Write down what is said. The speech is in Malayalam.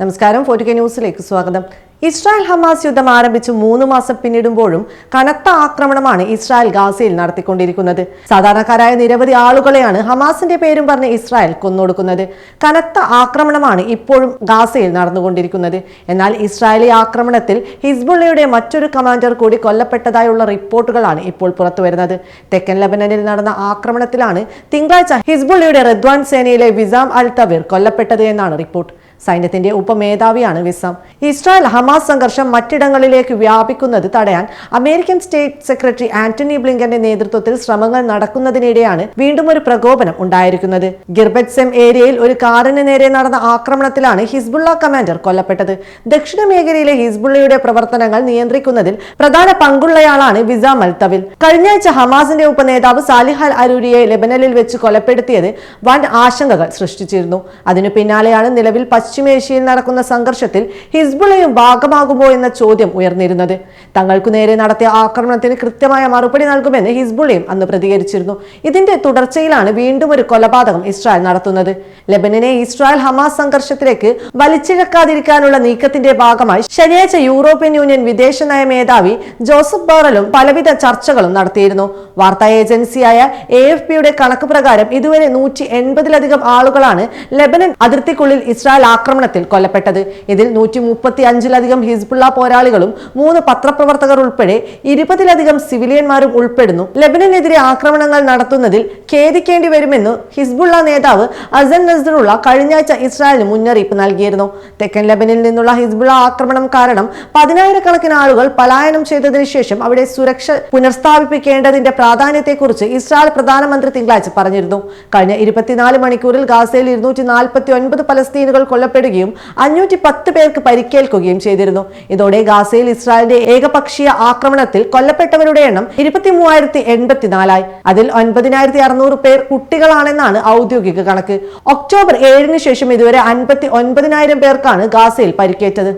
നമസ്കാരം ഫോർട്ടി കെ ന്യൂസിലേക്ക് സ്വാഗതം. ഇസ്രായേൽ ഹമാസ് യുദ്ധം ആരംഭിച്ച് മൂന്ന് മാസം പിന്നിടുമ്പോഴും കനത്ത ആക്രമണമാണ് ഇസ്രായേൽ ഗാസയിൽ നടത്തിക്കൊണ്ടിരിക്കുന്നത്. സാധാരണക്കാരായ നിരവധി ആളുകളെയാണ് ഹമാസിന്റെ പേരും പറഞ്ഞ് ഇസ്രായേൽ കൊന്നൊടുക്കുന്നത്. കനത്ത ആക്രമണമാണ് ഇപ്പോഴും ഗാസയിൽ നടന്നുകൊണ്ടിരിക്കുന്നത്. എന്നാൽ ഇസ്രായേലി ആക്രമണത്തിൽ ഹിസ്ബുള്ളയുടെ മറ്റൊരു കമാൻഡർ കൂടി കൊല്ലപ്പെട്ടതായുള്ള റിപ്പോർട്ടുകളാണ് ഇപ്പോൾ പുറത്തുവരുന്നത്. തെക്കൻ ലബനനിൽ നടന്ന ആക്രമണത്തിലാണ് തിങ്കളാഴ്ച ഹിസ്ബുള്ളയുടെ റദ്വാൻ സേനയിലെ വിസാം അൽ തവീർ കൊല്ലപ്പെട്ടത് എന്നാണ് റിപ്പോർട്ട്. സൈന്യത്തിന്റെ ഉപമേധാവിയാണ് വിസം. ഇസ്രായേൽ ഹമാസ് സംഘർഷം മറ്റിടങ്ങളിലേക്ക് വ്യാപിക്കുന്നത് തടയാൻ അമേരിക്കൻ സ്റ്റേറ്റ് സെക്രട്ടറി ആന്റണി ബ്ലിങ്കന്റെ നേതൃത്വത്തിൽ ശ്രമങ്ങൾ നടക്കുന്നതിനിടെയാണ് വീണ്ടും ഒരു പ്രകോപനം ഉണ്ടായിരിക്കുന്നത്. ഗിർബെറ്റ്സെം ഏരിയയിൽ ഒരു കാറിന് നേരെ നടന്ന ആക്രമണത്തിലാണ് ഹിസ്ബുള്ള കമാൻഡർ കൊല്ലപ്പെട്ടത്. ദക്ഷിണ മേഖലയിലെ ഹിസ്ബുള്ളയുടെ പ്രവർത്തനങ്ങൾ നിയന്ത്രിക്കുന്നതിൽ പ്രധാന പങ്കുള്ളയാളാണ് വിസ മൽത്തവിൽ. കഴിഞ്ഞയാഴ്ച ഹമാസിന്റെ ഉപനേതാവ് സാലിഹ് അൽ അരൂരിയെ ലെബനനിൽ വെച്ച് കൊലപ്പെടുത്തിയത് വൻ ആശങ്കകൾ സൃഷ്ടിച്ചിരുന്നു. അതിനു പിന്നാലെയാണ് നിലവിൽ പശ്ചിമേഷ്യയിൽ നടക്കുന്ന സംഘർഷത്തിൽ ഹിസ്ബുളയും ഭാഗമാകുമോ എന്ന ചോദ്യം ഉയർന്നിരുന്നത്. തങ്ങൾക്കു നേരെ നടത്തിയ ആക്രമണത്തിന് കൃത്യമായ മറുപടി നൽകുമെന്ന് ഹിസ്ബുളയും അന്ന് പ്രതികരിച്ചിരുന്നു. ഇതിന്റെ തുടർച്ചയിലാണ് വീണ്ടും ഒരു കൊലപാതകം ഇസ്രായേൽ നടത്തുന്നത്. ലെബനനെ ഇസ്രായേൽ ഹമാസ് സംഘർഷത്തിലേക്ക് വലിച്ചിഴക്കാതിരിക്കാനുള്ള നീക്കത്തിന്റെ ഭാഗമായി ശനിയാഴ്ച യൂറോപ്യൻ യൂണിയൻ വിദേശനയ മേധാവി ജോസഫ് ബോറലും പലവിധ ചർച്ചകളും നടത്തിയിരുന്നു. വാർത്താ ഏജൻസിയായ എ എഫ് പിയുടെ കണക്ക് പ്രകാരം ഇതുവരെ നൂറ്റി എൺപതിലധികം ആളുകളാണ് ലെബനൻ അതിർത്തിക്കുള്ളിൽ ഇസ്രായേൽ ആക്രമണത്തിൽ കൊല്ലപ്പെട്ടത്. ഇതിൽ നൂറ്റി മുപ്പത്തി അഞ്ചിലധികം ഹിസ്ബുള്ള പോരാളികളും മൂന്ന് പത്രപ്രവർത്തകർ ഉൾപ്പെടെ ഇരുപതിലധികം സിവിലിയന്മാരും ഉൾപ്പെടുന്നു. ലെബനനെതിരെ ആക്രമണങ്ങൾ നടത്തുന്നതിൽ ഖേദിക്കേണ്ടി വരുമെന്ന് ഹിസ്ബുള്ള നേതാവ് അസൻ നസറുള്ള കഴിഞ്ഞയാഴ്ച ഇസ്രായേലിന് മുന്നറിയിപ്പ് നൽകിയിരുന്നു. തെക്കൻ ലെബനിൽ നിന്നുള്ള ഹിസ്ബുള്ള ആക്രമണം കാരണം പതിനായിരക്കണക്കിന് ആളുകൾ പലായനം ചെയ്തതിനു ശേഷം അവിടെ സുരക്ഷ പുനഃസ്ഥാപിപ്പിക്കേണ്ടതിന്റെ പ്രാധാന്യത്തെക്കുറിച്ച് ഇസ്രായേൽ പ്രധാനമന്ത്രി തിങ്കളാഴ്ച പറഞ്ഞിരുന്നു. കഴിഞ്ഞ ഇരുപത്തിനാല് മണിക്കൂറിൽ ഗാസയിൽ ഇരുന്നൂറ്റി നാൽപ്പത്തി ഒൻപത് പലസ്തീനുകൾ കൊല്ലപ്പെടുകയും അഞ്ഞൂറ്റി പത്ത് പേർക്ക് പരിക്കേൽക്കുകയും ചെയ്തിരുന്നു. ഇതോടെ ഗാസയിൽ ഇസ്രായേലിന്റെ ഏകപക്ഷീയ ആക്രമണത്തിൽ കൊല്ലപ്പെട്ടവരുടെ എണ്ണം ഇരുപത്തി മൂവായിരത്തി എൺപത്തിനാലായി അതിൽ ഒൻപതിനായിരത്തി അറുന്നൂറ് പേർ കുട്ടികളാണെന്നാണ് ഔദ്യോഗിക കണക്ക്. ഒക്ടോബർ ഏഴിന് ശേഷം ഇതുവരെ അൻപത്തി ഒൻപതിനായിരം പേർക്കാണ് ഗാസയിൽ പരിക്കേറ്റത്.